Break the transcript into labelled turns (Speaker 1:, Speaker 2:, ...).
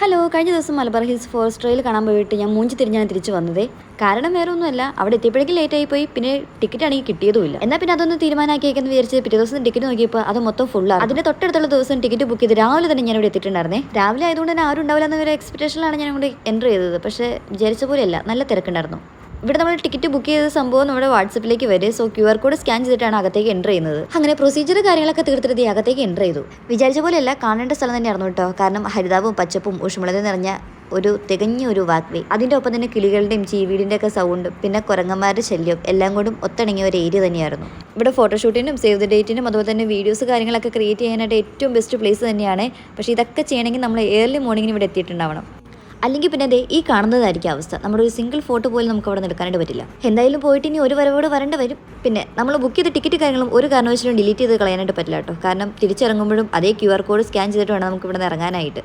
Speaker 1: Hello കഴിഞ്ഞ ദിവസം Malabar hills forest trail കാണാൻ പോയിട്ട് ഞാൻ മൂഞ്ചി തിരിഞ്ഞാണ് തിരിച്ചു വന്നത്. കാരണം വേറെ ഒന്നുമല്ല അവിടെ എത്തിയപ്പോഴേക്കും ലേറ്റ് ആയി പോയി പിന്നെ ടിക്കറ്റ് ആണെങ്കിൽ കിട്ടിയതുമില്ല. എന്നാൽ പിന്നെ അതൊന്ന് തീരുമാനമാക്കിയേക്കെന്ന് വിചാരിച്ച് പിറ്റേ ദിവസം ടിക്കറ്റ് നോക്കിയപ്പോൾ അത് മൊത്തം ഫുള്ളാണ് അതിന്റെ തൊട്ടടുത്തുള്ള ദിവസം ടിക്കറ്റ് ബുക്ക് ചെയ്ത് രാവിലെ തന്നെ ഞാൻ ഇവിടെ എത്തിയിട്ടുണ്ടായിരുന്നേ. രാവിലെ ആയതുകൊണ്ട് തന്നെ ആരും ഉണ്ടാവില്ല എന്നൊരു എക്സ്പെക്ടേഷനിലാണ് ഞാൻ ഇവിടെ എന്റർ ചെയ്തത്. പക്ഷേ വിചാരിച്ച പോലെയല്ല നല്ല തിരക്കുണ്ടായിരുന്നു. ഇവിടെ നമ്മൾ ടിക്കറ്റ് ബുക്ക് ചെയ്ത സംഭവം നമ്മുടെ വാട്സപ്പിലേക്ക് വരെ. So Q R code scan ചെയ്തിട്ടാണ് അകത്തേക്ക് എന്റർ ചെയ്യുന്നത്. അങ്ങനെ പ്രൊസീജിയർ കാര്യങ്ങളൊക്കെ തീർത്തിട്ട് അകത്തേക്ക് എന്റർ ചെയ്തു. വിചാരിച്ച പോലെയല്ല കാണേണ്ട സ്ഥലം തന്നെ തന്നെയായിരുന്നു കേട്ടോ. കാരണം ഹരിതാവും പച്ചപ്പും ഊഷ്മളത നിറഞ്ഞ ഒരു തികഞ്ഞ ഒരു വാക്വേ. അതിന്റെ ഒപ്പം തന്നെ കിളികളുടെയും ചീവീടിന്റെ ഒക്കെ സൗണ്ട് പിന്നെ കുരങ്ങന്മാരുടെ ശല്യം എല്ലാം കൊണ്ടും ഒത്തിണങ്ങിയ ഒരു ഏരിയ തന്നെയായിരുന്നു. ഇവിടെ ഫോട്ടോഷൂട്ടിനും സേവ് ദ ഡേറ്റിനും അതുപോലെ തന്നെ വീഡിയോസ് കാര്യങ്ങളൊക്കെ ക്രിയേറ്റ് ചെയ്യാനായിട്ട് ഏറ്റവും ബെസ്റ്റ് പ്ലേസ് തന്നെയാണ്. പക്ഷേ ഇതൊക്കെ ചെയ്യണമെങ്കിൽ നമ്മൾ ഏർലി മോർണിംഗിന് ഇവിടെ എത്തിയിട്ടുണ്ടാവണം. അല്ലെങ്കിൽ പിന്നെ അതെ ഈ കാണുന്നതായിരിക്കും അവസ്ഥ. നമ്മുടെ ഒരു സിംഗിൾ ഫോട്ടോ പോലും നമുക്ക് അവിടെ നിന്ന് എടുക്കാനായിട്ട് പറ്റില്ല. എന്തായാലും പോയിട്ട് ഇനി ഒരു വരവോട് വരേണ്ടി വരും. പിന്നെ നമ്മൾ ബുക്ക് ചെയ്ത ടിക്കറ്റ് കാര്യങ്ങളും ഒരു കാരണവശാലും ഡിലീറ്റ് ചെയ്ത് കളയാനായിട്ട് പറ്റില്ല കേട്ടോ. കാരണം തിരിച്ചിറങ്ങുമ്പോഴും അതേ ക്യു ആർ കോഡ് സ്കാൻ ചെയ്തിട്ട് വേണം നമുക്ക് ഇവിടെ നിന്ന് ഇറങ്ങാനായിട്ട്.